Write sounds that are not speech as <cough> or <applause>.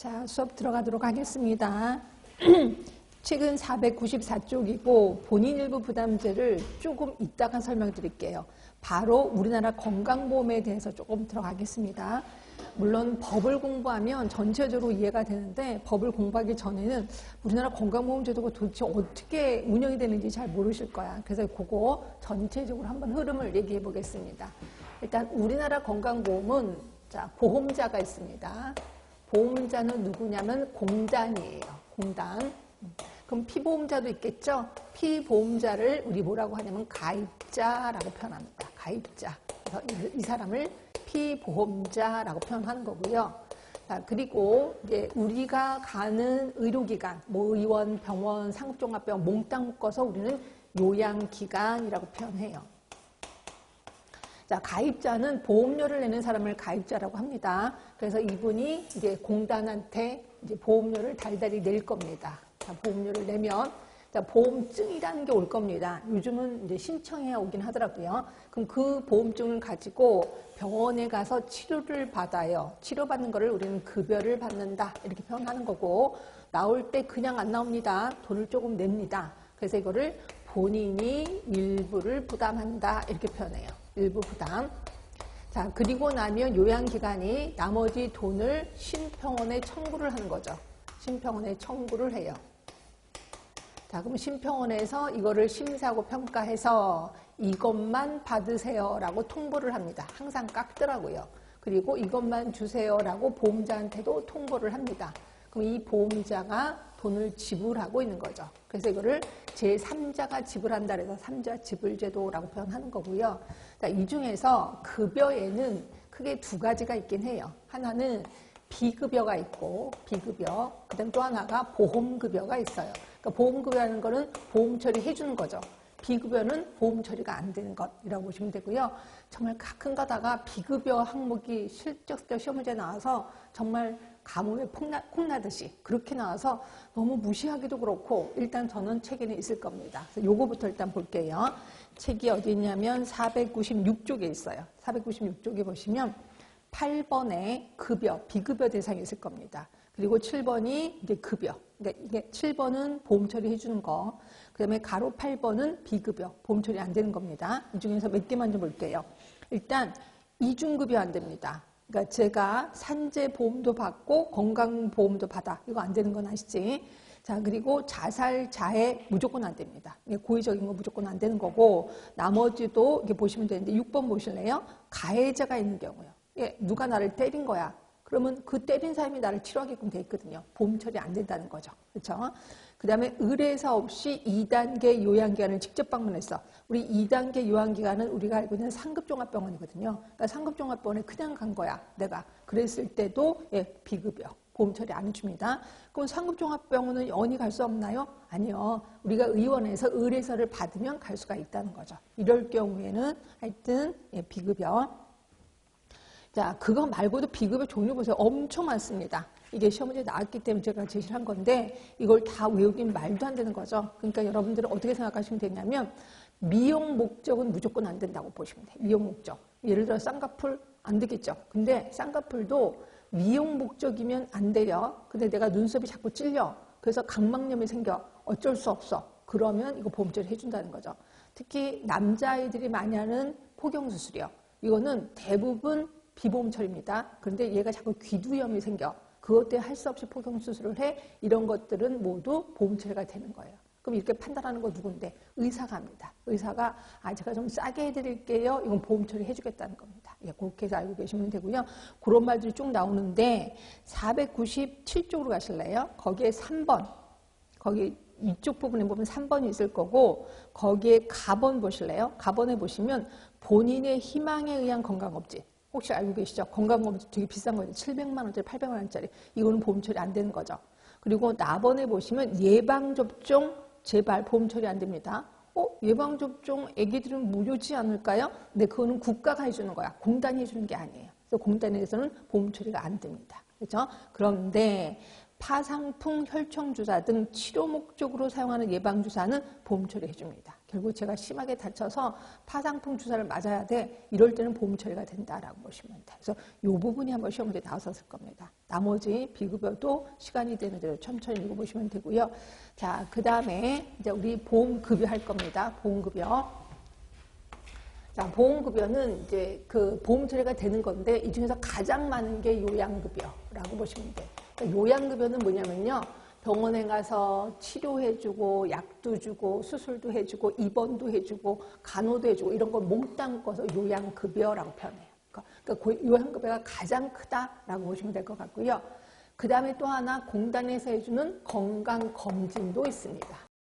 자, 수업 들어가도록 하겠습니다. <clears throat> 책은 494쪽이고 본인 일부 부담제를 조금 이따가 설명드릴게요. 바로 우리나라 건강보험에 대해서 조금 들어가겠습니다. 물론 법을 공부하면 전체적으로 이해가 되는데 법을 공부하기 전에는 우리나라 건강보험 제도가 도대체 어떻게 운영이 되는지 잘 모르실 거야. 그래서 그거 전체적으로 한번 흐름을 얘기해 보겠습니다. 일단 우리나라 건강보험은 자, 보험자가 있습니다. 보험자는 누구냐면 공단이에요. 공단. 그럼 피보험자도 있겠죠? 피보험자를 우리 뭐라고 하냐면 가입자라고 표현합니다. 가입자. 그래서 이 사람을 피보험자라고 표현하는 거고요. 자, 그리고 이제 우리가 가는 의료기관, 뭐 의원, 병원, 상급종합병원 몽땅 묶어서 우리는 요양기관이라고 표현해요. 자, 가입자는 보험료를 내는 사람을 가입자라고 합니다. 그래서 이분이 이제 공단한테 이제 보험료를 달달이 낼 겁니다. 자, 보험료를 내면 자, 보험증이라는 게 올 겁니다. 요즘은 이제 신청해야 오긴 하더라고요. 그럼 그 보험증을 가지고 병원에 가서 치료를 받아요. 치료받는 거를 우리는 급여를 받는다. 이렇게 표현하는 거고, 나올 때 그냥 안 나옵니다. 돈을 조금 냅니다. 그래서 이거를 본인이 일부를 부담한다. 이렇게 표현해요. 일부 부담. 자, 그리고 나면 요양기관이 나머지 돈을 심평원에 청구를 하는 거죠. 심평원에 청구를 해요. 자, 그럼 심평원에서 이거를 심사하고 평가해서 이것만 받으세요라고 통보를 합니다. 항상 깎더라고요. 그리고 이것만 주세요라고 보험자한테도 통보를 합니다. 그럼 이 보험자가 돈을 지불하고 있는 거죠. 그래서 이거를 제3자가 지불한다 그래서 3자 지불제도라고 표현하는 거고요. 자, 이 중에서 급여에는 크게 두 가지가 있긴 해요. 하나는 비급여가 있고 비급여, 그다음 또 하나가 보험급여가 있어요. 그러니까 보험급여라는 거는 보험 처리해 주는 거죠. 비급여는 보험 처리가 안 되는 것이라고 보시면 되고요. 정말 가끔 가다가 비급여 항목이 실적적 시험 문제 나와서 정말 가뭄에 콩나, 콩나듯이 그렇게 나와서 너무 무시하기도 그렇고 일단 저는 책에는 있을 겁니다. 요거부터 일단 볼게요. 책이 어디 있냐면 496쪽에 있어요. 496쪽에 보시면 8번에 급여, 비급여 대상이 있을 겁니다. 그리고 7번이 이제 급여. 그러니까 이게 7번은 보험 처리 해주는 거. 그 다음에 가로 8번은 비급여. 보험 처리 안 되는 겁니다. 이 중에서 몇 개만 좀 볼게요. 일단 이중급여 안 됩니다. 그러니까 제가 산재 보험도 받고 건강보험도 받아. 이거 안 되는 건 아시지? 자, 그리고 자살, 자해 무조건 안 됩니다. 고의적인 거 무조건 안 되는 거고, 나머지도 이렇게 보시면 되는데, 6번 보실래요? 가해자가 있는 경우요. 예, 누가 나를 때린 거야. 그러면 그 때린 사람이 나를 치료하게끔 돼 있거든요. 보험 처리 안 된다는 거죠. 그렇죠? 그 다음에 의뢰사 없이 2단계 요양기관을 직접 방문했어. 우리 2단계 요양기관은 우리가 알고 있는 상급종합병원이거든요. 그러니까 상급종합병원에 그냥 간 거야. 내가. 그랬을 때도 예, 비급여. 보험 처리 안 해줍니다. 그럼 상급종합병원은 영원히 갈수 없나요? 아니요. 우리가 의원에서 의뢰서를 받으면 갈 수가 있다는 거죠. 이럴 경우에는 하여튼 예, 비급여. 자, 그거 말고도 비급여 종류 보세요. 엄청 많습니다. 이게 시험 문제 나왔기 때문에 제가 제시를 한 건데 이걸 다 외우긴 말도 안 되는 거죠. 그러니까 여러분들은 어떻게 생각하시면 되냐면 미용 목적은 무조건 안 된다고 보시면 돼요. 미용 목적. 예를 들어 쌍꺼풀 안 되겠죠. 근데 쌍꺼풀도 미용 목적이면 안 돼요. 근데 내가 눈썹이 자꾸 찔려. 그래서 각막염이 생겨. 어쩔 수 없어. 그러면 이거 보험처리 해준다는 거죠. 특히 남자아이들이 많이 하는 포경수술이요. 이거는 대부분 비보험처리입니다. 그런데 얘가 자꾸 귀두염이 생겨. 그것 때문에 할 수 없이 포경수술을 해. 이런 것들은 모두 보험처리가 되는 거예요. 그럼 이렇게 판단하는 거 누군데? 의사가 합니다. 의사가 아 제가 좀 싸게 해드릴게요. 이건 보험 처리 해주겠다는 겁니다. 예, 그렇게 해서 알고 계시면 되고요. 그런 말들이 쭉 나오는데 497쪽으로 가실래요? 거기에 3번 거기 이쪽 부분에 보면 3번이 있을 거고 거기에 가번 보실래요? 가번에 보시면 본인의 희망에 의한 건강검진 혹시 알고 계시죠? 건강검진 되게 비싼 거예요. 700만 원짜리, 800만 원짜리. 이거는 보험 처리 안 되는 거죠. 그리고 나번에 보시면 예방접종 제발 보험 처리 안 됩니다. 어? 예방접종 애기들은 무료지 않을까요? 근데 그거는 국가가 해주는 거야. 공단이 해주는 게 아니에요. 그래서 공단에서는 보험 처리가 안 됩니다. 그렇죠? 그런데 파상풍, 혈청주사 등 치료 목적으로 사용하는 예방주사는 보험 처리 해줍니다. 결국 제가 심하게 다쳐서 파상풍 주사를 맞아야 돼. 이럴 때는 보험 처리가 된다라고 보시면 돼요. 그래서 이 부분이 한번 시험 문제 나왔었을 겁니다. 나머지 비급여도 시간이 되는 대로 천천히 읽어보시면 되고요. 자, 그 다음에 이제 우리 보험급여 할 겁니다. 보험급여. 자, 보험급여는 이제 그 보험 처리가 되는 건데 이 중에서 가장 많은 게 요양급여라고 보시면 돼요. 그러니까 요양급여는 뭐냐면요. 병원에 가서 치료해주고 약도 주고 수술도 해주고 입원도 해주고 간호도 해주고 이런 걸 몽땅 꺼서 요양급여라고 표현해요. 그러니까 그 요양급여가 가장 크다라고 보시면 될 것 같고요. 그 다음에 또 하나 공단에서 해주는 건강검진도 있습니다.